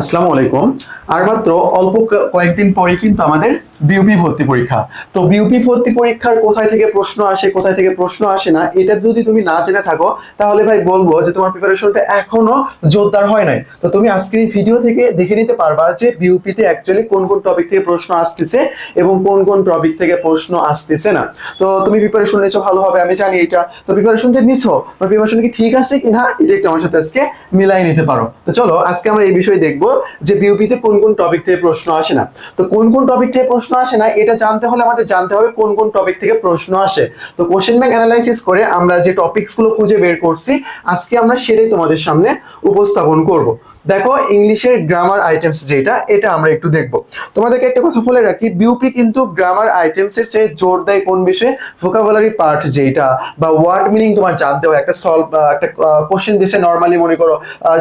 আসসালামু আলাইকুম। আর মাত্র অল্প কয়েকদিন পরে কিন্তু আমাদের বিউপি ভর্তি পরীক্ষা। তো বিউপি ভর্তি পরীক্ষার কোথায় থেকে প্রশ্ন আসে, কোথায় থেকে প্রশ্ন আসে না, এটা যদি তুমি না জেনে থাকো, তাহলে ভাই বলব যে তোমার প্রিপারেশনটা এখনও জোরদার হয় নাই। তো তুমি আজকের এই ভিডিও থেকে দেখে নিতে পারবা যে বিউপিতে অ্যাকচুয়ালি কোন কোন টপিক থেকে প্রশ্ন আসতেছে এবং কোন কোন টপিক থেকে প্রশ্ন আসতেছে না। তো তুমি প্রিপারেশন নিয়েছো ভালোভাবে, আমি জানি এটা। তো প্রিপারেশন যে নিছো, তোমার প্রিপারেশন কি ঠিক আছে কিনা, এটা একটু আমার সাথে আজকে মিলাই নিতে পারো। তো চলো, আজকে আমরা এই বিষয়ে দেখব যে বিউপিতে কোন কোন টপিক থেকে প্রশ্ন আসে না। তো কোন কোন টপিক থেকে প্রশ্ন আসে না, এটা জানতে হলে আমাদের জানতে হবে কোন কোন টপিক থেকে প্রশ্ন আসে। তো কোশ্চেন ব্যাংক অ্যানালাইসিস করে আমরা যে টপিকসগুলো খুঁজে বের করছি, আজকে আমরা সেটাই তোমাদের সামনে উপস্থাপন করব। দেখো ইংলিশের গ্রামার আইটেমস যেটা, এটা আমরা একটু দেখব। তোমাদেরকে একটা কথা বলে রাখি বিউপি কিন্তু গ্রামার আইটেমস এর চেয়ে জোর দেয় কোন বিষয়ে? ভোকাবুলারি পার্ট যেটা, বা ওয়ার্ড মিনিং তোমার জানতে হয়। একটা সলভ একটা কোশ্চেন দিছে নর্মালি মনে করো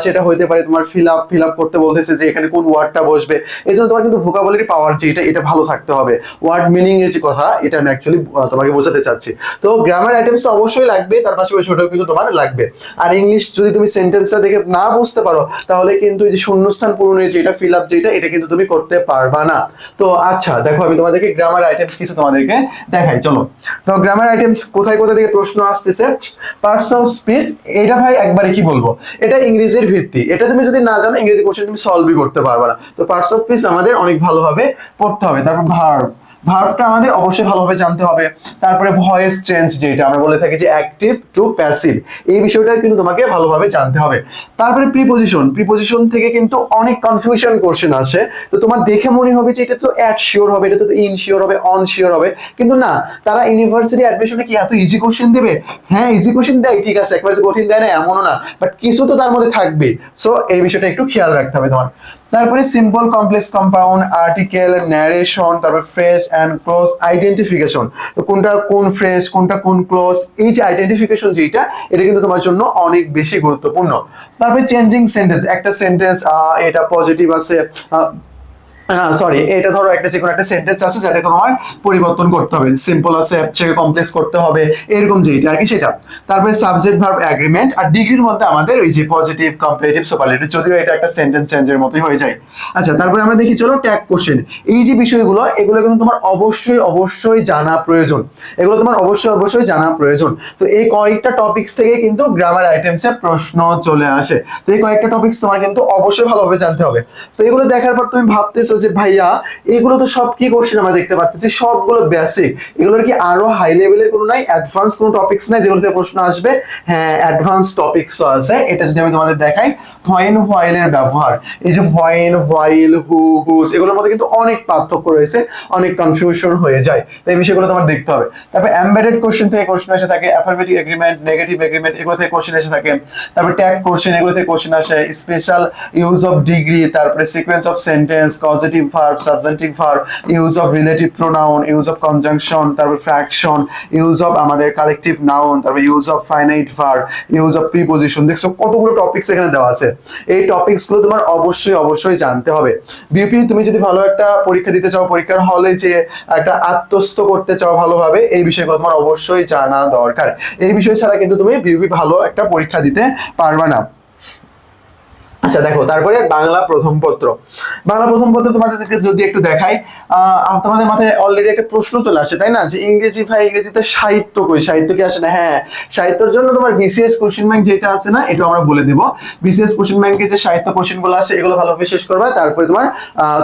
সেটা হইতে পারে তোমার ফিল আপ ফিল আপ করতে বলতেছে যে এখানে কোন ওয়ার্ডটা বসবে। এই জন্য তোমার কিন্তু ভোকাবুলারি পাওয়ার যেটা, এটা ভালো থাকতে হবে। ওয়ার্ড মিনিং এর যে কথা, এটা আমি অ্যাকচুয়ালি তোমাকে বোঝাতে চাচ্ছি। তো গ্রামার আইটেমস তো অবশ্যই লাগবে, তার পাশাপাশি ওটাও কিন্তু তোমার লাগবে। আর ইংলিশ যদি তুমি সেন্টেন্সটা দেখে না বুঝতে পারো, তাহলে কিন্তু এই যে শূন্যস্থান পূরণের যেটা ফিল আপ যেটা, এটা কিন্তু তুমি করতে পারবা না। তো আচ্ছা দেখো আমি তোমাদেরকে গ্রামার আইটেমস কিছু তোমাদেরকে দেখাই, চলো। তো গ্রামার আইটেমস কোথায় কোথায় থেকে প্রশ্ন আসতেছে? পার্টস অফ স্পিচ এটা ভাই একবারে কি বলব? এটা ইংরেজির ভিত্তি। এটা তুমি যদি না জানো, ইংরেজি কোশ্চেন তুমি সলভই করতে পারবে না। তো পার্টস অফ স্পিচ আমাদের অনেক ভালোভাবে পড়তে হবে। তারপর ভার্ব ভার্বটা আমাদের অবশ্যই ভালোভাবে জানতে হবে। তারপরে ভয়েস চেঞ্জ যেটা আমরা বলে থাকি যে অ্যাক্টিভ টু প্যাসিভ এই বিষয়টা কিন্তু তোমাকে ভালোভাবে জানতে হবে। তারপরে প্রিপোজিশন প্রিপোজিশন থেকে কিন্তু অনেক কনফিউশন কোশ্চেন আসে। তো তোমার দেখে মনে হবে যে এটা তো অ্যাট শিওর হবে, এটা তো ইন শিওর হবে অন শিওর হবে। কিন্তু না, তারা ইউনিভার্সিটি অ্যাডমিশনে কি এত ইজি কোশ্চেন দেবে? হ্যাঁ ইজি কোশ্চেন দেয়, ঠিক আছে, একবার কঠিন দেয় না, এমনও না। বাট কিছু তো তার মধ্যে থাকবে সো এই বিষয়টা একটু খেয়াল রাখতে হবে তোমার। তারপরে simple complex compound article narration তারপর ফ্রেশ অ্যান্ড ক্লোজ আইডেন্টিফিকেশন তো কোনটা কোন ফ্রেশ কোনটা কোন ক্লোজ এই যে আইডেন্টিফিকেশন যেটা এটা কিন্তু তোমার জন্য অনেক বেশি গুরুত্বপূর্ণ। তারপরে চেঞ্জিং সেন্টেন্স একটা সেন্টেন্স এটা পজিটিভ আছে সরি এটা ধরো একটা যে কোনো একটা সেন্টেন্স আছে যেটা তোমার পরিবর্তন করতে হবে। সিম্পল আছে সেটাকে কমপ্লেক্স করতে হবে, এরকম যেটা আর কি সেটা। তারপরে সাবজেক্ট ভার্ব এগ্রিমেন্ট আর ডিগ্রির মধ্যে আমাদের ওই যে পজিটিভ কম্পারেটিভ সুপারলেটিভ যদিও এটা একটা সেন্টেন্স চেঞ্জের মতোই হয়ে যায়। আচ্ছা তারপরে আমরা দেখি, চলো ট্যাগ কোশ্চেন এই যে বিষয়গুলো, এগুলো কিন্তু তোমার অবশ্যই অবশ্যই জানা প্রয়োজন। এগুলো তোমার অবশ্যই অবশ্যই জানা প্রয়োজন। তো এই কয়েকটা টপিকস থেকে কিন্তু গ্রামার আইটেমসে প্রশ্ন চলে আসে। তো এই কয়েকটা টপিকস তোমার কিন্তু অবশ্যই ভালোভাবে জানতে হবে। তো এগুলো দেখার পর তুমি ভাবতেছো যে ভাইয়া, এগুলো তো সব কি কোশ্চেন আমরা দেখতে পাচ্ছি সবগুলো বেসিক এগুলোর কি আরও হাই লেভেলের কোনো নাই? অ্যাডভান্স কোনো টপিকস নাই? যেগুলো থেকে প্রশ্ন আসবে? হ্যাঁ অ্যাডভান্স টপিকসও আছে। এটা যদি আমি তোমাদের দেখাই হোয়াইন হোয়াইলের ব্যবহার। এই যে হোয়াইন হোয়াইল হু হুস এগুলোর মধ্যে কিন্তু অনেক পার্থক্য রয়েছে, অনেক কনফিউশন হয়ে যায়। তো এই বিষয়গুলো তোমার দেখতে হবে। তারপর এমবেডেড কোশ্চেন থেকে কোশ্চেন এসে থাকে অ্যাফার্মেটিভ এগ্রিমেন্ট নেগেটিভ এগ্রিমেন্ট এগুলো থেকে কোশ্চেন এসে থাকে। তারপর ট্যাগ কোশ্চেন এগুলো থেকে কোশ্চেন আসে। স্পেশাল ইউজ অফ ডিগ্রি তারপরে sequence of sentence causative verb subjunctive verb use of relative pronoun use of conjunction তারপর ফ্র্যাকশন ইউজ অফ আমাদের কালেকটিভ নাউন তারপর use of finite verb use of preposition দেখছ কতগুলো topics এখানে দেওয়া আছে। এই টপিকসগুলো তোমার অবশ্যই অবশ্যই জানতে হবে। বিউপি তুমি যদি ভালো একটা পরীক্ষা দিতে চাও, পরীক্ষার হলে যে একটা আত্মস্থ করতে চাও ভালোভাবে, এই বিষয়গুলো তোমার অবশ্যই জানা দরকার। এই বিষয় ছাড়া কিন্তু তুমি বিউপি ভালো একটা পরীক্ষা দিতে পারবে না। আচ্ছা দেখো তারপরে বাংলা প্রথম পত্র। বাংলা প্রথম পত্র তোমাদেরকে যদি একটু দেখাই আহ, তোমাদের মাথায় অলরেডি একটা প্রশ্ন চলে আসে তাই না? যে ইংরেজি ভাই ইংরেজিতে সাহিত্য কই? সাহিত্য কি আসে না? হ্যাঁ সাহিত্যের জন্য তোমার বিসিএস কোশ্চেন ব্যাংক যেটা আছে না এটা আমরা বলে দেবো। বিসিএস কোশ্চেন ব্যাংকের যে সাহিত্য কোশ্চেনগুলো আছে এগুলো ভালোভাবে শেষ করবা। তারপরে তোমার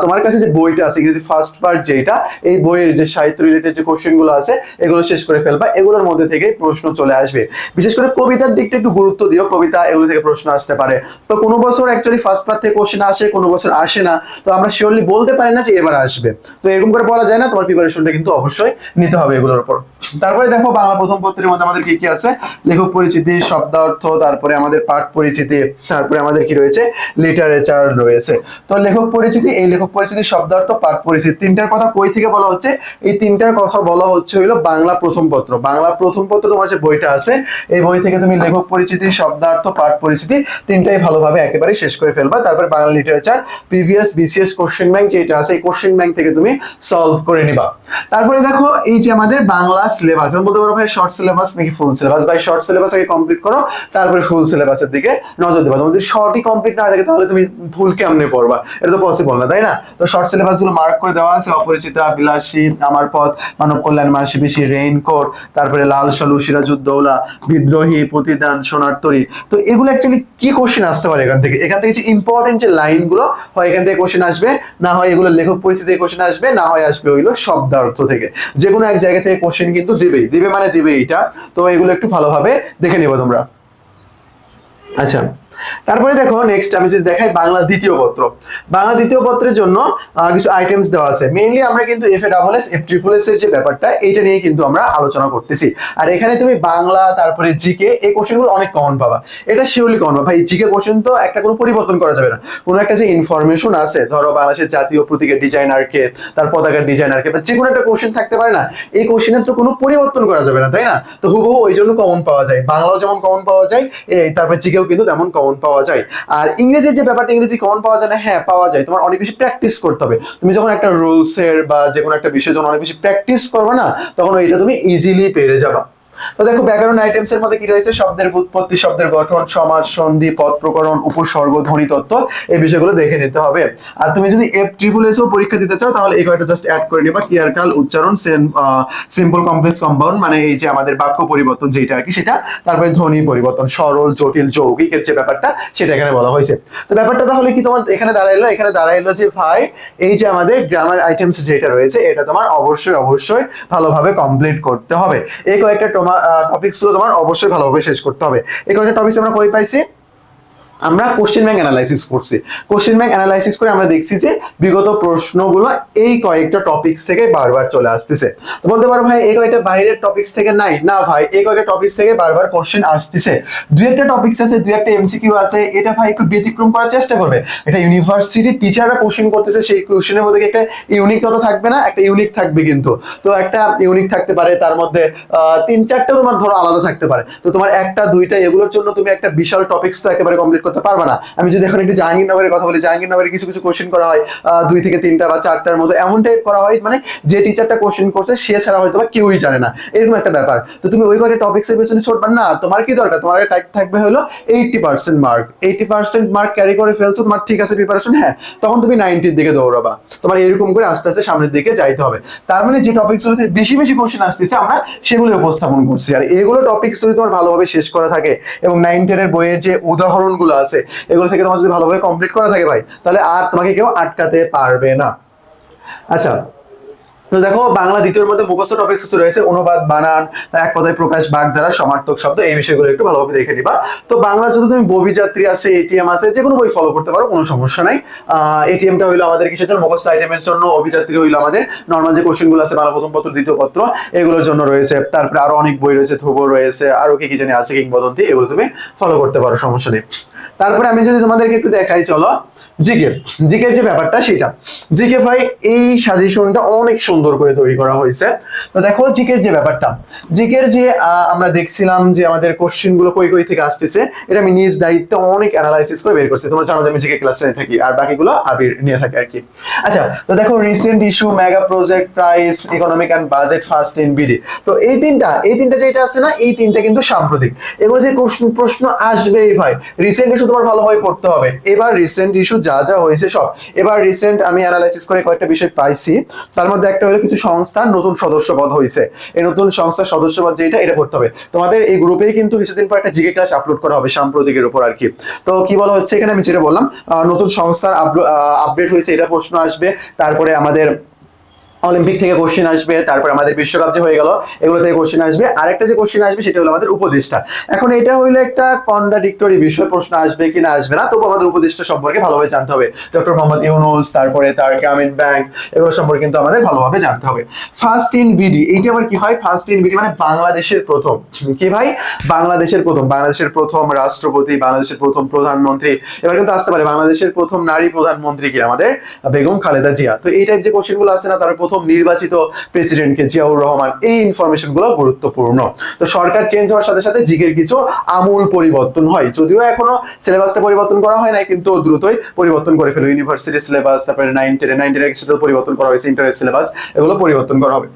তোমার কাছে যে বইটা আছে ইংরেজি ফার্স্ট পার্ট যেটা এই বইয়ের যে সাহিত্য রিলেটেড যে কোশ্চেনগুলো আছে এগুলো শেষ করে ফেলবা। এগুলোর মধ্যে থেকে প্রশ্ন চলে আসবে। বিশেষ করে কবিতার দিকটা একটু গুরুত্ব দিও। কবিতা এগুলো থেকে প্রশ্ন আসতে পারে। তো কোনো বছর অ্যাকচুয়ালি ফার্স্ট পার্ট থেকে কোশ্চেন আসে, কোনো বছর আসে না। তো আমরা শিওরলি বলতে পারি না যে এবার আসবে। তো এরকম করে বলা যায় না, তোমার প্রিপারেশনটা কিন্তু অবশ্যই নিতে হবে এগুলোর উপর। তারপরে দেখো, বাংলা প্রথম পত্রের মধ্যে আমাদের কি কি আছে? লেখক পরিচিতি শব্দার্থ তারপরে আমাদের পাঠ পরিচিতি, তারপরে আমাদের কি রয়েছে? লিটারেচার রয়েছে। তো লেখক পরিচিতি, এই লেখক পরিচিতি শব্দার্থ পাঠ পরিচিতি, তিনটার কথা কই থেকে বলা হচ্ছে? এই তিনটার কথা বলা হচ্ছে হইল বাংলা প্রথম পত্র। বাংলা প্রথম পত্র তোমার যে বইটা আছে, এই বই থেকে তুমি লেখক পরিচিতি শব্দার্থ পাঠ পরিচিতি, তিনটাই ভালোভাবে একেবারে শেষ করে ফেলবা। তারপরে Bangla literature previous BCS question bank যেটা আছে, এই কোশ্চেন ব্যাংক থেকে তুমি সলভ করে নিবা। তারপরে দেখো, এই যে আমাদের বাংলা সিলেবাস আমি বলতে পারো ভাই শর্ট সিলেবাস নাকি ফুল সিলেবাস ভাই শর্ট সিলেবাস আগে কমপ্লিট করো, তারপরে ফুল সিলেবাসের দিকে নজর দেবা। তোমার যদি শর্টই কমপ্লিট না থাকে, তাহলে তুমি ফুল কেমনে পড়বা? এটা তো পসিবল না, তাই না? তো শর্ট সিলেবাসগুলো মার্ক করে দেওয়া আছে, অপরিচিতা, বিলাসী আমার পথ মানব কল্যাণ মাসি বেশি রেইনকোট তারপরে লাল সালু সিরাজউদ্দৌলা, বিদ্রোহী, প্রতিদান, সোনার তরী। তো এগুলো অ্যাকচুয়ালি কি কোশ্চেন আসতে পারে এখান থেকে? এখান থেকে যে ইম্পর্টেন্ট যে লাইনগুলো হয় এখান থেকে কোশ্চেন আসবে, না হয় এগুলো লেখক পরিস্থিতি কোশ্চেন আসবে, না হয় আসবে ওইগুলো শব্দার্থ থেকে। যে কোনো এক জায়গা থেকে কোশ্চেন কিন্তু দিবেই। দিবে মানে দিবে এটা। তো এগুলো একটু ভালোভাবে দেখে নিবো তোমরা। আচ্ছা। তারপরে দেখো নেক্সট আমি যদি দেখাই বাংলা দ্বিতীয় পত্র। বাংলা দ্বিতীয় পত্রের জন্য কিছু আইটেমস দেওয়া আছে। মেইনলি আমরা কিন্তু F A double S F triple S এর যে ব্যাপারটা এটা নিয়ে কিন্তু আমরা আলোচনা করতেছি। আর এখানে তুমি বাংলা, তারপরে জিকে এই কোশ্চেনগুলো অনেক কমন পাবা। এটা শিওরলি কমন পাবা। ভাই জিকে কোশ্চেন তো একটা কোনো পরিবর্তন করা যাবে না। কোনো একটা যে ইনফরমেশন আছে, ধরো বাংলাদেশের জাতীয় প্রতীকের ডিজাইনারকে তার পতাকার ডিজাইনারকে বা যে কোনো একটা কোশ্চেন থাকতে পারে না, এই কোশ্চেনের তো কোনো পরিবর্তন করা যাবে না, তাই না? তো হুবহু ওই জন্য কমন পাওয়া যায়। বাংলাও যেমন কমন পাওয়া যায় তারপরে জিকেও কিন্তু তেমন কমন পাওয়া যায়। আর ইংরেজির যে ব্যাপারটা, ইংরেজি কমন পাওয়া যায় না হ্যাঁ পাওয়া যায়। তোমার অনেক বেশি প্র্যাকটিস করতে হবে। তুমি যখন একটা রুলসের বা যে কোনো একটা বিষয়ে যখন অনেক বেশি প্র্যাকটিস করবে না, তখন ওইটা তুমি ইজিলি পেরে যাবা। তো দেখো, ব্যাকরণ আইটেমস এর মধ্যে কি রয়েছে? শব্দের উৎপত্তি, শব্দের গঠন, সমাজ, সন্ধি পদ প্রকরণ, উপসর্গ, ধ্বনি তত্ত্ব, এই বিষয়গুলো দেখে নিতে হবে। আর তুমি যদি এফ ট্রিপল এসও পরীক্ষা দিতে চাও, তাহলে এই কয়টা জাস্ট অ্যাড করে নিবা। কাল, উচ্চারণ সিম্পল কমপ্লেক্স কম্পাউন্ড মানে এই যে আমাদের বাক্য পরিবর্তন যেটা আর কি, সেটা, তারপরে ধ্বনি পরিবর্তন, সরল, জটিল যৌগিকের যে ব্যাপারটা, সেটা এখানে বলা হয়েছে। তো ব্যাপারটা তাহলে কি তোমার এখানে দাঁড়াইলো? এখানে দাঁড়াইলো যে ভাই, এই যে আমাদের গ্রামার আইটেমস যেটা রয়েছে, এটা তোমার অবশ্যই অবশ্যই ভালোভাবে কমপ্লিট করতে হবে। এই কয়েকটা টপিকসগুলো তোমার অবশ্যই ভালোভাবে শেষ করতে হবে। এই কয়েকটা টপিকস আমরা কই পাইছি? আমরা কোশ্চেন ব্যাংক অ্যানালাইসিস করছি। কোশ্চেন ব্যাংক অ্যানালাইসিস করে আমরা দেখছি যে বিগত প্রশ্নগুলো এই কয়েকটা টপিকস থেকে বারবার চলে আসতেছে। তো বলতে পারো ভাই, এই কয়েকটা বাইরের টপিকস থেকে নাই। না ভাই, এই কয়েকটা টপিকস থেকে বারবার কোশ্চেন আসতেছে। দুই একটা টপিকস আছে, দুই একটা এমসিকিউ আছে। এটা ভাই একটু ব্যতিক্রম করার চেষ্টা করবে। এটা ইউনিভার্সিটির টিচাররা কোশ্চেন করতেছে, সেই কোশ্চেনের মধ্যে একটা ইউনিকতা থাকবে না? একটা ইউনিক থাকবে কিন্তু। তো একটা ইউনিক থাকতে পারে, তার মধ্যে তিন চারটা তোমার ধরো আলাদা থাকতে পারে। তো তোমার একটা, দুইটা, এগুলোর জন্য তুমি একটা বিশাল টপিকস তো একেবারে কমপ্লিট পারবে না। আমি যদি এখন একটু জাহাঙ্গীরনগরের কথা বলি, জাহাঙ্গীরনগরে কিছু কিছু কোশ্চেন করা হয় দুই থেকে তিনটা বা চারটার মতো এমন টাইপ করা হয় মানে যে টিচারটা কোশ্চেন করছে, সে ছাড়া হয়তো বা কেউই জানে না। এরকম একটা ব্যাপার। তো তুমি ওই কয়টা টপিক্স এর পেছনে ছুটবে না। তোমার কি দরকার? তোমার টাইপ থাকবে হলো eighty percent mark eighty percent mark carry করে ফেলছো, তোমার ঠিক আছে প্রিপারেশন হ্যাঁ। তখন তুমি নাইনটির দিকে দৌড়াবা। তোমার এরকম করে আস্তে আস্তে সামনের দিকে যাইতে হবে। তার মানে যে টপিকস গুলোতে বেশি বেশি কোশ্চেন আসতেছে, আমরা সেগুলো উপস্থাপন করছি। আর এগুলো টপিকস যদি তোমার ভালোভাবে শেষ করা থাকে এবং নাইন টেনের বইয়ের যে উদাহরণগুলো আছে। এগুলো থেকে তোমার যদি ভালোভাবে কমপ্লিট করা থাকে ভাই, তাহলে আর তোমাকে কেউ আটকাতে পারবে না। আচ্ছা তো দেখো, বাংলা দ্বিতীয়র মধ্যে মুখস্থ টপিকস কিছু রয়েছে। অনুবাদ, বানান এক কথায় প্রকাশ বাগ দ্বারা সমার্থক শব্দ, এই বিষয়গুলো একটু ভালোভাবে দেখে নিবা। তো বাংলা যদি তুমি ববি যাত্রী আছে এটিএম আছে, যে কোনো বই ফলো করতে পারো, কোনো সমস্যা নাই। এটিএমটা হইল আমাদের কিসের জন্য? মুখস্থ আইটেমের জন্য। অভিযাত্রী হইল আমাদের নর্মাল যে কোশ্চেনগুলো আছে বাংলা প্রথম পত্র, দ্বিতীয় পত্র, এগুলোর জন্য রয়েছে। তারপরে আরও অনেক বই রয়েছে ধ্রুব রয়েছে, আরও কি কি জানি আছে, কিংবদন্তি, এগুলো তুমি ফলো করতে পারো, সমস্যা নেই। তারপরে আমি যদি তোমাদেরকে একটু দেখাই, চলো। জিকে জিকে যে ব্যাপারটা সেটা। জিকে ভাই, এই সাজেশনটা অনেক সুন্দর করে তৈরি করা হয়েছে। তো দেখো, জিকের যে ব্যাপারটা, জিকের যে আমরা দেখছিলাম যে আমাদের কোশ্চেনগুলো কই কই থেকে আসতেছে, এটা আমি নিজ দায়িত্বে অনেক অ্যানালাইসিস করে বের করছি। তোমরা জানো যে আমি জিকে ক্লাসে থাকি, আর বাকিগুলো আবির নিয়ে থাকে আর কি। আচ্ছা তো দেখো recent issue mega project price economic and budget first in BD তো এই তিনটা এই তিনটা যেটা আছে না, এই তিনটা কিন্তু সাম্প্রতিক। এগুলো যে প্রশ্ন প্রশ্ন আসবেই ভাই। রিসেন্ট ইস্যু তোমার ভালোভাবে পড়তে হবে। এবার রিসেন্ট ইস্যু যা যা হয়েছে সব। এবার রিসেন্ট আমি অ্যানালাইসিস করে কয়েকটা বিষয় পাইছি। তার মধ্যে একটা হলো কিছু সংস্থার নতুন সদস্যপদ হয়েছে। এই নতুন সংস্থার সদস্যপদ যেটা, এটা করতে হবে। তোমাদের এই গ্রুপেই কিন্তু কিছুদিন পর একটা জিকে ক্লাস আপলোড করা হবে সাম্প্রতিকের উপর আর কি। তো কি বলা হচ্ছে এখানে আমি যেটা বললাম নতুন সংস্থার আপডেট হয়েছে, এটা প্রশ্ন আসবে। তারপরে আমাদের অলিম্পিক থেকে কোশ্চেন আসবে, তারপর আমাদের বিশ্বকাপ যে হয়ে গেল, এগুলো থেকে কোশ্চেন আসবে। আরেকটা যে কোশ্চেন আসবে, সেটা হলো আমাদের উপদেষ্টা। এখন এটা হইল একটা কন্ট্রাডিক্টরি বিষয়, প্রশ্ন আসবে কি না আসবে না তবু আমাদের উপদেষ্টা সম্পর্কে ভালোভাবে জানতে হবে। ডক্টর মোহাম্মদ ইউনুস, তারপরে তার গ্রামীণ ব্যাংক, এগুলো সম্পর্কে কিন্তু আমাদের ভালোভাবে জানতে হবে। ফার্স্ট ইন বিডি এইটা আবার কি হয় ফার্স্ট ইন বিডি মানে বাংলাদেশের প্রথম। কি ভাই? বাংলাদেশের প্রথম বাংলাদেশের প্রথম রাষ্ট্রপতি, বাংলাদেশের প্রথম প্রধানমন্ত্রী। এবার কিন্তু আসতে পারে, বাংলাদেশের প্রথম নারী প্রধানমন্ত্রী কি আমাদের? বেগম খালেদা জিয়া। তো এই টাইপ যে কোশ্চেনগুলো আছে না, তার প্রথম প্রথম নির্বাচিত প্রেসিডেন্টকে জিয়াউর রহমান, এই ইনফরমেশনগুলো গুরুত্বপূর্ণ। তো সরকার চেঞ্জ হওয়ার সাথে সাথে জিকের কিছু আমূল পরিবর্তন হয়। যদিও এখনও সিলেবাসটা পরিবর্তন করা হয় নাই, কিন্তু দ্রুতই পরিবর্তন করে ফেলো। ইউনিভার্সিটি সিলেবাস তারপরে নাইন টেনে নাইন টেনের পরিবর্তন করা হয়েছে ইন্টারের সিলেবাস এগুলো পরিবর্তন করা হবে।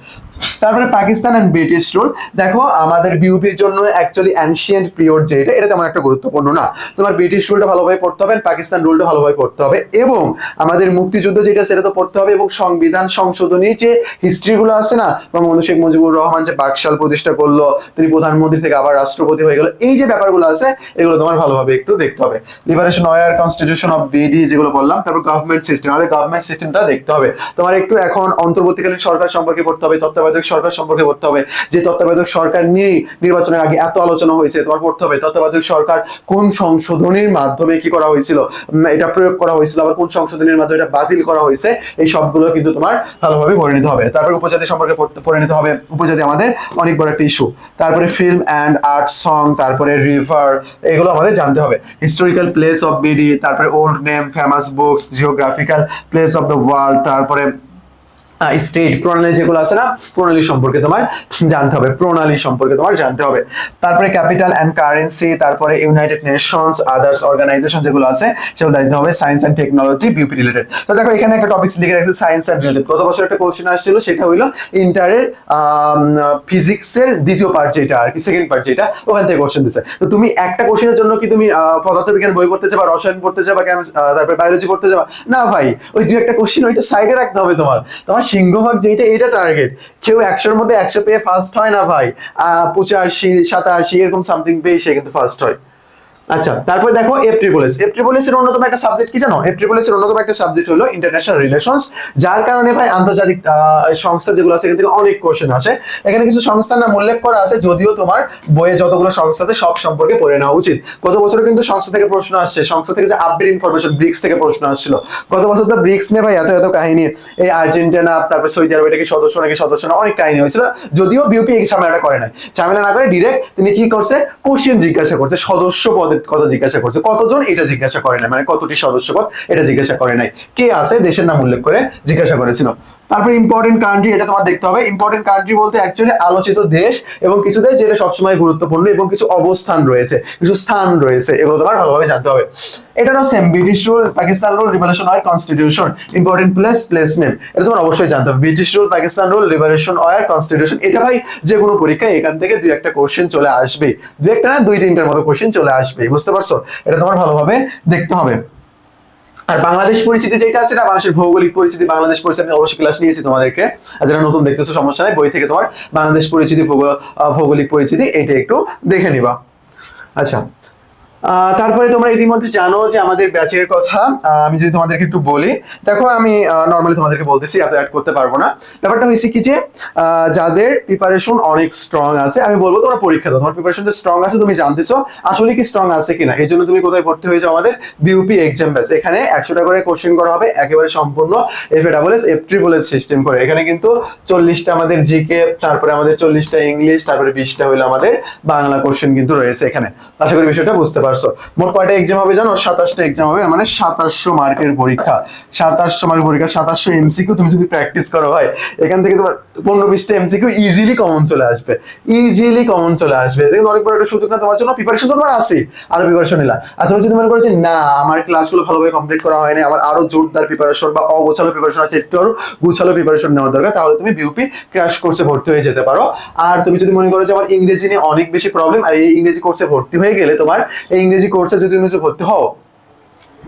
তারপরে পাকিস্তান এন্ড ব্রিটিশ রুল দেখো, আমাদের বিউপির জন্য অ্যাকচুয়ালি অ্যানশিয়েন্ট পিরিয়ড যেটা, এটা তেমন একটা গুরুত্বপূর্ণ না। তোমার ব্রিটিশ রুলটা ভালোভাবে পড়তে হবে পাকিস্তান রুলটা ভালোভাবে পড়তে হবে। এবং আমাদের মুক্তিযুদ্ধ যেটা, সেটা তো পড়তে হবে এবং সংবিধান সংশোধনী যে হিস্ট্রিগুলো আছে না বঙ্গবন্ধু শেখ মুজিবুর রহমান যে বাকশাল প্রতিষ্ঠা করল, তিনি প্রধানমন্ত্রী থেকে আবার রাষ্ট্রপতি হয়ে গেল, এই যে ব্যাপারগুলো আছে, এগুলো তোমার ভালোভাবে একটু দেখতে হবে। Liberation war constitution of BD যেগুলো বললাম, তারপর গভর্নমেন্ট সিস্টেম আমাদের গভর্নমেন্ট সিস্টেমটা দেখতে হবে। তোমার একটু এখন অন্তর্বর্তীকালীন সরকার সম্পর্কে পড়তে হবে, তত্ত্বাবধায়ক সরকার সম্পর্কে পড়তে হবে। যে তত্ত্বাবধায়ক সরকার নিয়েই নির্বাচনের আগে এত আলোচনা হয়েছে, তোমার পড়তে হবে। তত্ত্বাবধায়ক সরকার কোন সংশোধনীর মাধ্যমে কি করা হয়েছিল এটা প্রয়োগ করা হয়েছিল, আবার কোন সংশোধনীর মাধ্যমে এটা বাতিল করা হয়েছে, এই সবগুলো কিন্তু তোমার ভালোভাবে পড়ে নিতে হবে। তারপর উপজাতি সম্পর্কে পড়ে নিতে হবে। উপজাতি আমাদের অনেক বড় একটা ইস্যু তারপরে ফিল্ম অ্যান্ড আর্ট সং তারপরে রিভার এগুলো আমাদের জানতে হবে। হিস্টোরিক্যাল প্লেস অফ বিডি তারপরে old name famous books geographical place of the world তারপরে স্টেট প্রণালী যেগুলো আছে না, প্রণালী সম্পর্কে তোমার জানতে হবে, প্রণালী সম্পর্কে তোমার জানতে হবে। তারপরে ক্যাপিটাল অ্যান্ড কারেন্সি তারপরে ইউনাইটেড নেশনস আদার্স অর্গানাইজেশন যেগুলো আছে, সেগুলো জানতে হবে science and technology BUP related তো দেখো, এখানে একটা টপিক লিখে রাখছে সায়েন্স অ্যান্ড রিলেটেড গত বছর একটা কোশ্চেন আসছিল, সেটা হইল ইন্টারের ফিজিক্সের দ্বিতীয় পার্ট যেটা আর কি সেকেন্ড পার্ট যেটা, ওখান থেকে কোশ্চেন দিছে। তো তুমি একটা কোশ্চেনের জন্য কি তুমি পদার্থবিজ্ঞান বই পড়তে যাবা রসায়ন পড়তে যাবা তারপরে বায়োলজি পড়তে যাবা না ভাই, ওই দুই একটা কোশ্চেন ওইটা সাইডে রাখতে হবে তোমার। তোমার সিংহভাগ যেটা এটা টার্গেট কেউ একশোর মধ্যে একশো পেয়ে ফার্স্ট হয় না ভাই। পঁচাশি, সাতাশি, এরকম সামথিং পেয়ে সে কিন্তু ফার্স্ট হয়। আচ্ছা তারপরে দেখো এফ ট্রিপল এর অন্যতম একটা সাবজেক্ট কি জানো? এফ এর অন্যতম একটা সাবজেক্ট হলো ইন্টারন্যাশনাল রিলেশনস যার কারণে ভাই আন্তর্জাতিক সংস্থা যেগুলো আছে, এখান থেকে অনেক কোশ্চেন আছে এখানে কিছু সংস্থার নাম উল্লেখ করা আছে, যদিও তোমার বইয়ে যতগুলো সংস্থা আছে, সব সম্পর্কে পড়ে নেওয়া উচিত। গত বছর কিন্তু সংস্থা থেকে প্রশ্ন আসছে। সংস্থা থেকে যে আপডেট ইনফরমেশন ব্রিক্স থেকে প্রশ্ন আসছিল। গত বছর তো ব্রিক্স নিয়ে ভাই এত এত কাহিনী। এই আর্জেন্টিনা, তারপরে সৌদি আরব, এটা কি সদস্য নাকি সদস্য না, অনেক কাহিনী হয়েছিল। যদিও বিউপি এই ঝামেলাটা করে নাই। ঝামেলা না করে ডিরেক্ট তিনি কি করছে? কোশ্চেন জিজ্ঞাসা করছে, সদস্য পদের কথা জিজ্ঞাসা করছে? কতজন? এটা জিজ্ঞাসা করে নাই। মানে কতটি সদস্য পদ এটা জিজ্ঞাসা করে নাই। কে আছে? দেশের নাম উল্লেখ করে জিজ্ঞাসা করেছিল। তারপর ইম্পর্টেন্ট কান্ট্রি এটা তোমার দেখতে হবে। ইম্পর্টেন্ট কান্ট্রি বলতে অ্যাকচুয়ালি আলোচিত দেশ এবং কিছু দেশ যেটা সবসময় গুরুত্বপূর্ণ এবং কিছু অবস্থান রয়েছে, কিছু স্থান রয়েছে এগুলো তোমার ভালোভাবে জানতে হবে। এটারও same British rule Pakistan rule revolution war constitution important place placement এটা তোমার অবশ্যই জানতে হবে। British rule Pakistan rule revolution war constitution এটা ভাই যে কোনো পরীক্ষায় এখান থেকে দুই একটা কোশ্চেন চলে আসবে দুই একটা না, দুই তিনটার মতো কোশ্চেন চলে আসবে বুঝতে পারছ? এটা তোমার ভালোভাবে দেখতে হবে। আর বাংলাদেশ পরিচিতি যেটা আছে না বাংলাদেশের ভৌগোলিক পরিচিতি, বাংলাদেশ পরিচিতি, আমি অবশ্যই ক্লাস নিয়েছি তোমাদেরকে। যারা নতুন দেখতেছো, সমস্যা নাই, বই থেকে তোমার বাংলাদেশ পরিচিতি, ভূগোল- ভৌগোলিক পরিচিতি, এটা একটু দেখে নিবা। আচ্ছা তারপরে তোমরা ইতিমধ্যে জানো যে আমাদের ব্যাচের কথা। আমি যদি তোমাদেরকে একটু বলি, দেখো আমি নর্মালি তোমাদেরকে বলতেছি, এত অ্যাড করতে পারব না। ব্যাপারটা হয়েছে কি যে যাদের প্রিপারেশন অনেক স্ট্রং আছে, আমি বলব তোমরা পরীক্ষা দাও। তোমার প্রিপারেশন যে স্ট্রং আছে, তুমি জানতেছো আসলে কি স্ট্রং আছে কিনা। এই জন্য তুমি কোথায় ভর্তি হয়েছো আমাদের বিউপি এক্সাম ব্যাচ এখানে একশোটা করে কোশ্চেন করা হবে, একেবারে সম্পূর্ণ F A double S F triple S system করে। এখানে কিন্তু চল্লিশটা আমাদের জিকে তারপরে আমাদের চল্লিশটা ইংলিশ তারপরে বিশটা হলো আমাদের বাংলা কোশ্চেন কিন্তু রয়েছে এখানে। আশা করি বিষয়টা বুঝতে পারছ। মোট কয়টা এক্সাম হবে জানো? সাতাশটা এক্সাম হবে মানে সাতাশশো মার্কের পরীক্ষা। সাতাশশো মার্কের পরীক্ষা, সাতাশশো এমসিকিউ তুমি যদি প্র্যাকটিস করো ভাই, এখান থেকে তোমার পনেরো বিশটা এমসিকিউ ইজিলি কমন চলে আসবে। ইজিলি কমন চলে আসবে। দেখুন অনেক বড় একটা সুযোগ না তোমার জন্য? প্রিপারেশন তোমার আছে আরও প্রিপারেশন নিলা। আর তুমি যদি মনে করো যে, না, আমার ক্লাসগুলো ভালোভাবে কমপ্লিট করা হয়নি, আমার আরও জোরদার প্রিপারেশন বা অগোছালো প্রিপারেশন আছে, একটু আরও গুছালো প্রিপারেশন নেওয়া দরকার, তাহলে তুমি বিউপি ক্র্যাশ কোর্সে ভর্তি হয়ে যেতে পারো। আর তুমি যদি মনে করো যে, আমার ইংরেজি নিয়ে অনেক বেশি প্রবলেম আর এই ইংরেজি কোর্সে ভর্তি হয়ে গেলে তোমার এই ইংরেজি কোর্সে যদি তুমি ভর্তি হও,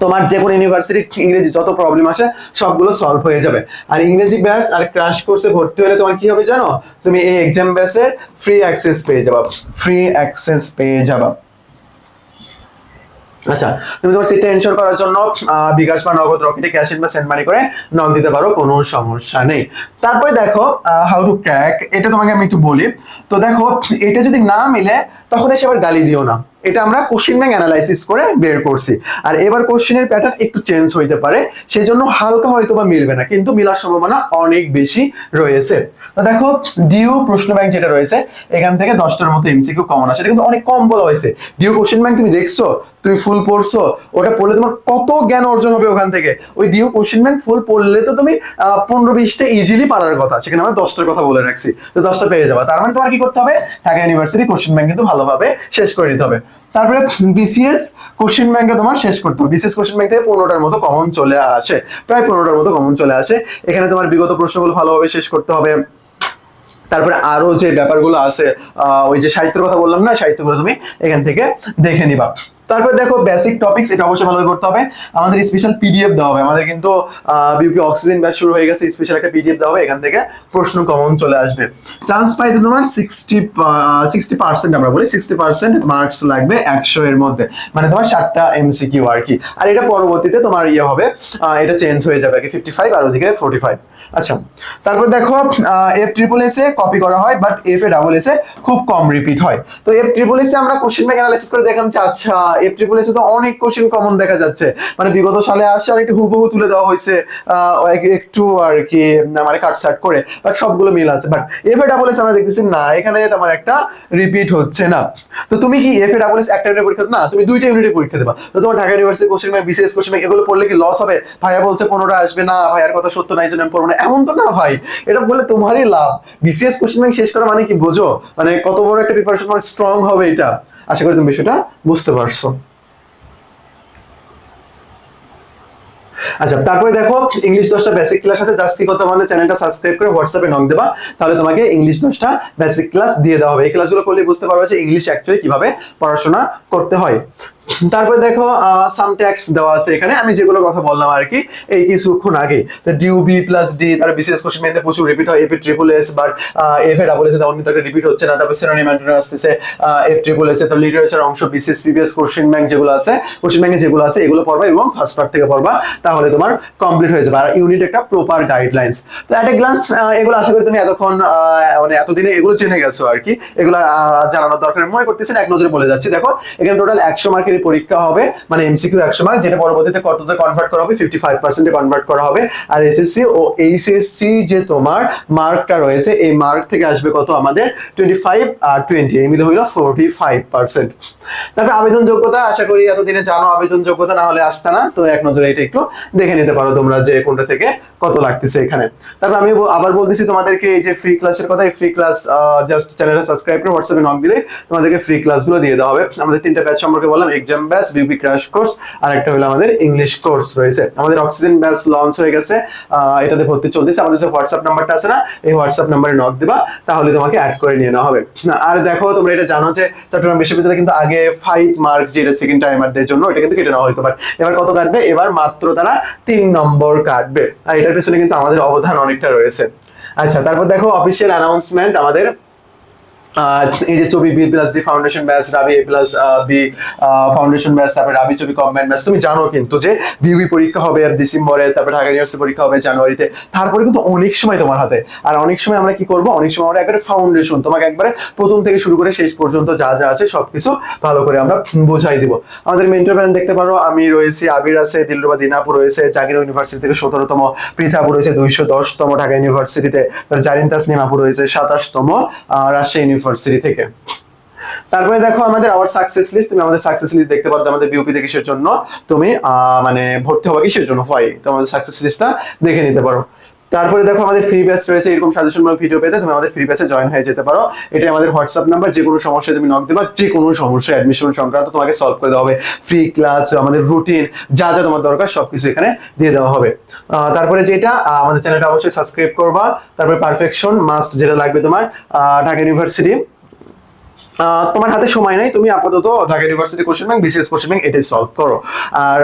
তোমার যে কোনো ইউনিভার্সিটি ইংরেজি যত প্রবলেম আসে, সবগুলো সলভ হয়ে যাবে। আর ইংরেজি ব্যাচ আর ক্রাশ কোর্সে ভর্তি হলে তোমার কি হবে জানো? তুমি এই এক্সাম ব্যাচের ফ্রি অ্যাক্সেস পেয়ে যাবা। ফ্রি অ্যাক্সেস পেয়ে যাবা। আচ্ছা তুমি তোমার সিটটা এনশোর করার জন্য বিকাশ বা নগদ রকেটে ক্যাশ ইন বা সেন্ড মানি করে নক দিতে পারো, কোনো সমস্যা নেই। তারপরে দেখো হাউ টু ক্র্যাক এটা তোমাকে আমি একটু বলি। তো দেখো, এটা যদি না মিলে তখন এসে আবার গালি দিও না। এটা আমরা কোশ্চেন ব্যাংক অ্যানালাইসিস করে বের করছি। আর এবার কোশ্চেনের প্যাটার্ন একটু চেঞ্জ হইতে পারে সেই জন্য হালকা হয়তো বা মিলবে না, কিন্তু মিলার সম্ভাবনা অনেক বেশি রয়েছে। তো দেখো ডিউ প্রশ্ন ব্যাংক যেটা রয়েছে, এখান থেকে দশটার মতো এমসিকিউ কমন আসে এটা কিন্তু অনেক কম বলা হয়েছে। ডিউ কোশ্চেন ব্যাংক তুমি দেখছ? তুমি ফুল পড়ছো? ওটা পড়লে তোমার কত জ্ঞান অর্জন হবে ওখান থেকে? ওই ডিউ কোশ্চেন ব্যাংক ফুল পড়লে তো তুমি পনেরো বিশটা ইজিলি পারার কথা। সেখানে আমরা দশটার কথা বলে রাখছি। তো দশটা পেয়ে যাবে। তার মানে তোমার কি করতে হবে? ঢাকা ইউনিভার্সিটি কোশ্চেন ব্যাংক কিন্তু ভালোভাবে শেষ করে দিতে হবে। তারপরে বিসিএস কোশ্চেন ব্যাংকটা তোমার শেষ করতে হবে। বিসিএস কোশ্চেন ব্যাংক থেকে পনেরোটার মতো কমন চলে আসে। প্রায় পনেরোটার মতো কমন চলে আসে। এখানে তোমার বিগত প্রশ্নগুলো ভালোভাবে শেষ করতে হবে। তারপরে আরও যে ব্যাপারগুলো আছে ওই যে সাহিত্যের কথা বললাম না, সাহিত্যগুলো তুমি এখান থেকে দেখে নিবা। তারপরে দেখো বেসিক টপিকস এটা অবশ্যই ভালোভাবে করতে হবে। আমাদের স্পেশাল পিডিএফ দেওয়া হবে। আমাদের কিন্তু বিউপি অক্সিজেন ব্যাচ শুরু হয়ে গেছে স্পেশাল একটা পিডিএফ দেওয়া হবে। এখান থেকে প্রশ্ন কমন চলে আসবে। চান্স পাইতে তোমার সিক্সটি সিক্সটি পার্সেন্ট আমরা বলি। সিক্সটি পার্সেন্ট মার্কস লাগবে একশো এর মধ্যে। মানে তোমার ষাটটা এমসিকিউ আর কি। আর এটা পরবর্তীতে তোমার ইয়ে হবে এটা চেঞ্জ হয়ে যাবে ফিফটি ফাইভ আর ওদিকে ফোর্টি ফাইভ আচ্ছা তারপর দেখো এফ ট্রিপল এস কপি করা হয় but F A double S খুব কম রিপিট হয়। তো এফ ট্রিপল এস আমরা কোশ্চেন ব্যাংক অ্যানালাইসিস করে দেখলাম যে আচ্ছা এফ ট্রিপল এস তো অনেক কোশ্চেন কমন দেখা যাচ্ছে। মানে বিগত সালে আসছে, অনেকটা হুবহু তুলে দেওয়া হয়েছে একটু আর কি মানে কাটসাট করে বাট সবগুলো মিল আছে। But F A double S আমরা দেখতেছি, না, এখানে তোমার একটা রিপিট হচ্ছে না। তো তুমি কি এফ এ ডাবল এস একটা ইউনিটের পরীক্ষা না, তুমি দুইটা ইউনিটের পরীক্ষা দেবা। তো তোমার Dhaka university question bank BCS question bank এগুলো পড়লে কি লস হবে? ভাইয়া বলছে পনেরো আসবে না, ভাইয়ার কথা সত্য নাই জন্য আমি পড়ব না। এমন তো না ভাই? এটা বললে তোমারই লাভ। বিসিএস কোশ্চেন ব্যাংক শেষ করা মানে কি বোঝো? মানে কত বড় একটা প্রিপারেশন মানে স্ট্রং হবে এটা? আশা করি তুমি বিষয়টা বুঝতে পারছ। আচ্ছা তারপরে দেখো ইংলিশ দশটা বেসিক ক্লাস আছে জাস্ট কি করতে আমাদের চ্যানেলটা সাবস্ক্রাইব করে হোয়াটসঅ্যাপে নক দেবা, তাহলে তোমাকে ইংলিশ দশটা বেসিক ক্লাস দিয়ে দেওয়া হবে। এই ক্লাসগুলো করলে বুঝতে পারবে যে ইংলিশ অ্যাকচুয়ালি কীভাবে পড়াশোনা করতে হয়। তারপরে দেখো সাম ট্যাক্স দেওয়া আছে এখানে। আমি যেগুলো কথা বললাম আর কি, এই কিছুক্ষণ আগে। ডিউ বি প্লাস ডি তার বিশেষ কোশ্চেন মেনতে প্রচুর রিপিট হয়। F triple S but F A double S তেমন কিন্তু রিপিট হচ্ছে না। তারপর সেরোনিম অ্যান্টোনিম আসতেছে এফ ট্রিপল এস তারপর লিটারেচার অংশ বিশেষ প্রিভিয়াস কোশ্চেন ব্যাংক যেগুলো আছে কোশ্চেন ব্যাংকে যেগুলো আছে, এগুলো পড়বা এবং ফার্স্ট পার্ট থেকে পড়বা, তাহলে তোমার কমপ্লিট হয়ে যাবে। আর ইউনিট একটা প্রপার গাইডলাইন্স তো অ্যাট এ গ্লান্স এগুলো আশা করি তুমি এতক্ষণ মানে এতদিনে এগুলো জেনে গেছো আর কি। এগুলো জানানোর দরকার। মনে করতেছেন, এক নজরে বলে যাচ্ছি। দেখো, এখানে টোটাল একশো মার্কের পরীক্ষা হবে মানে এমসিকিউ একশো মার্ক যেটা পরবর্তীতে কততে কনভার্ট করা হবে ফিফটি ফাইভ পার্সেন্টে কনভার্ট করা হবে। আর এসএসসি ও এইচএসসি যে তোমার মার্কটা রয়েছে, এই মার্ক থেকে আসবে কত আমাদের? টোয়েন্টি ফাইভ আর টোয়েন্টি এই মিলে হইল ফোরটি ফাইভ পার্সেন্ট তারপর আবেদন যোগ্যতা, আশা করি এতদিনে জানো আবেদন যোগ্যতা, না হলে আসতে না। তো এক নজরে এটা একটু দেখে নিতে পারো তোমরা যে কোনটা থেকে কত লাগতেছে এখানে। তারপর আমি আবার বলতেছি তোমাদেরকে এই যে ফ্রি ক্লাসের কথা, এই ফ্রি ক্লাস জাস্ট চ্যানেলটা সাবস্ক্রাইব করে হোয়াটসঅ্যাপে নক দিলে তোমাদেরকে ফ্রি ক্লাসগুলো দিয়ে দেওয়া হবে। আমাদের তিনটা ব্যাচ সম্পর্কে বললাম exam batch BUP crash course আর একটা হলো আমাদের ইংলিশ কোর্স রয়েছে। আমাদের অক্সিজেন ব্যাচ লঞ্চ হয়ে গেছে। এটাতে ভর্তি চলতেছে। আমাদের হোয়াটসঅ্যাপ নাম্বারটা আছে না? এই হোয়াটসঅ্যাপ নাম্বারে নক দিবা, তাহলে তোমাকে অ্যাড করে নিয়ে নেওয়া হবে। আর দেখো, তোমরা এটা জানো যে চট্টগ্রাম বিশ্ববিদ্যালয়ে কিন্তু আগে ফাইভ মার্ক যেটা সেকেন্ড টাইমারদের জন্য, এটা কিন্তু কেটে নেওয়া হতো বাট এবার কত কাটবে? এবার মাত্র তারা তিন নম্বর কাটবে। আর এটার পেছনে কিন্তু আমাদের অবদান অনেকটা রয়েছে। আচ্ছা তারপর দেখো অফিসিয়াল অ্যানাউন্সমেন্ট আমাদের এই যে ছবি B plus D foundation batch Rabi A plus B foundation batch তারপরে রাবি ছবি কম্বাইন ব্যাচ তুমি জানো কিন্তু যে বিউবি পরীক্ষা হবে ডিসেম্বরে তারপরে ঢাকা ইউনিভার্সিটি পরীক্ষা হবে জানুয়ারিতে তারপরে কিন্তু অনেক সময় তোমার হাতে। আর অনেক সময় আমরা কি করব? অনেক সময় আমরা একবারে ফাউন্ডেশন তোমাকে একবারে প্রথম থেকে শুরু করে শেষ পর্যন্ত যা যা আছে সবকিছু ভালো করে আমরা বোঝাই দিব। আমাদের মেন্টর ব্যান্ড দেখতে পারো, আমি রয়েছি আবির আছে দিলরুবা দিনাপুর রয়েছে, জাগির ইউনিভার্সিটি থেকে সতেরোতম, পৃথাপুর রয়েছে দুইশো দশতম, ঢাকা ইউনিভার্সিটিতে জারিন তাসনিমাপুর রয়েছে সাতাশতম রাজশাহী ইউনিভার্সিটি থেকে। তারপরে দেখো আমাদের আওয়ার সাকসেস লিস্ট তুমি আমাদের সাকসেস লিস্ট দেখতে পাচ্ছ আমাদের বিউপি থেকে কিসের জন্য? তুমি মানে ভর্তি হওয়া কিসের জন্য? হয় তোমাদের সাকসেস লিস্টটা দেখে নিতে পারো। তারপরে দেখো আমাদের ফ্রি ব্যাচ রয়েছে, এরকম সাজেশনমূলক ভিডিও পেতে তুমি আমাদের ফ্রি ব্যাচে জয়েন হয়ে যেতে পারো। এটা আমাদের হোয়াটসঅ্যাপ নাম্বার যে কোনো সমস্যায় তুমি নক দেবা যে কোনো সমস্যা অ্যাডমিশন সংক্রান্ত তোমাকে সলভ করে দেওয়া হবে। ফ্রি ক্লাস আমাদের রুটিন যা যা তোমার দরকার সবকিছু এখানে দিয়ে দেওয়া হবে। তারপরে যেটা আমাদের চ্যানেলটা অবশ্যই সাবস্ক্রাইব করবা। তারপরে পারফেকশন মাস্ট যেটা লাগবে তোমার ঢাকা ইউনিভার্সিটি তোমার হাতে সময় নেই, তুমি আপাতত Dhaka university question bank BCS question bank এটাই সলভ করো। আর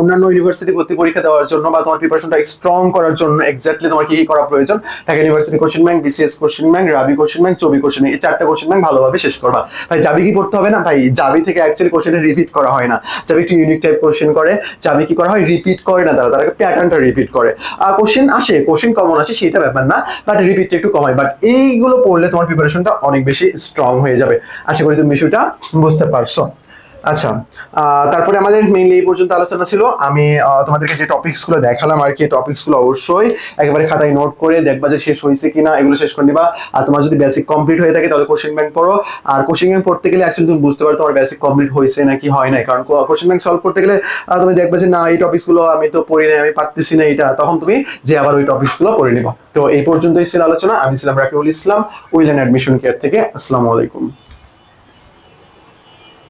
অন্যান্য ইউনিভার্সিটি ভর্তি পরীক্ষা দেওয়ার জন্য বা তোমার প্রিপারেশনটা স্ট্রং করার জন্য এক্স্যাক্টলি তোমার কি কি করা প্রয়োজন? Dhaka university question bank BCS question bank রাবি কোশ্চেন ব্যাংক চবি কোশ্চেন এই চারটা কোশ্চেন ব্যাংক ভালোভাবে শেষ করবা। ভাই জাবি কি করতে হবে না? ভাই জাবি থেকে অ্যাকচুয়ালি কোশ্চেনটা রিপিট করা হয় না। জাবি একটু ইউনিক টাইপ কোশ্চেন করে। জাবি কি করা হয়? রিপিট করে না, তারা তারা প্যাটার্নটা রিপিট করে। আর কোশ্চেন আসে কোশ্চেন কমন আসে, সেটা ব্যাপার না বাট রিপিটটা একটু কম হয় বাট এইগুলো পড়লে তোমার প্রিপারেশনটা অনেক বেশি স্ট্রং হয়ে যাবে। আশা করি তুমি বিষয়টা বুঝতে পারছ। আচ্ছা তারপরে আমাদের মেইনলি এই পর্যন্ত আলোচনা ছিল। আমি তোমাদেরকে যে টপিকসগুলো দেখালাম আর কি টপিকসগুলো অবশ্যই একেবারে খাতায় নোট করে দেখবা যে শেষ হয়েছে কিনা, এগুলো শেষ করে নিবা। আর তোমার যদি বেসিক কমপ্লিট হয়ে থাকে, তাহলে কোশ্চেন ব্যাংক পড়ো। আর কোশ্চেন ব্যাংক পড়তে গেলে অ্যাকচুয়ালি তুমি বুঝতে পারো তোমার বেসিক কমপ্লিট হয়েছে নাকি হয় নাই। কারণ কোশ্চেন ব্যাংক সলভ করতে গেলে তুমি দেখবে যে না, এই টপিকসগুলো আমি তো পড়ি নাই, আমি পারতেছি না এটা। তখন তুমি যে আবার ওই টপিকসগুলো পড়ে নিবা। তো এই পর্যন্তই ছিল আলোচনা। আমি ছিলাম Rakibul Islam will and admission care থেকে। আসসালামু আলাইকুম।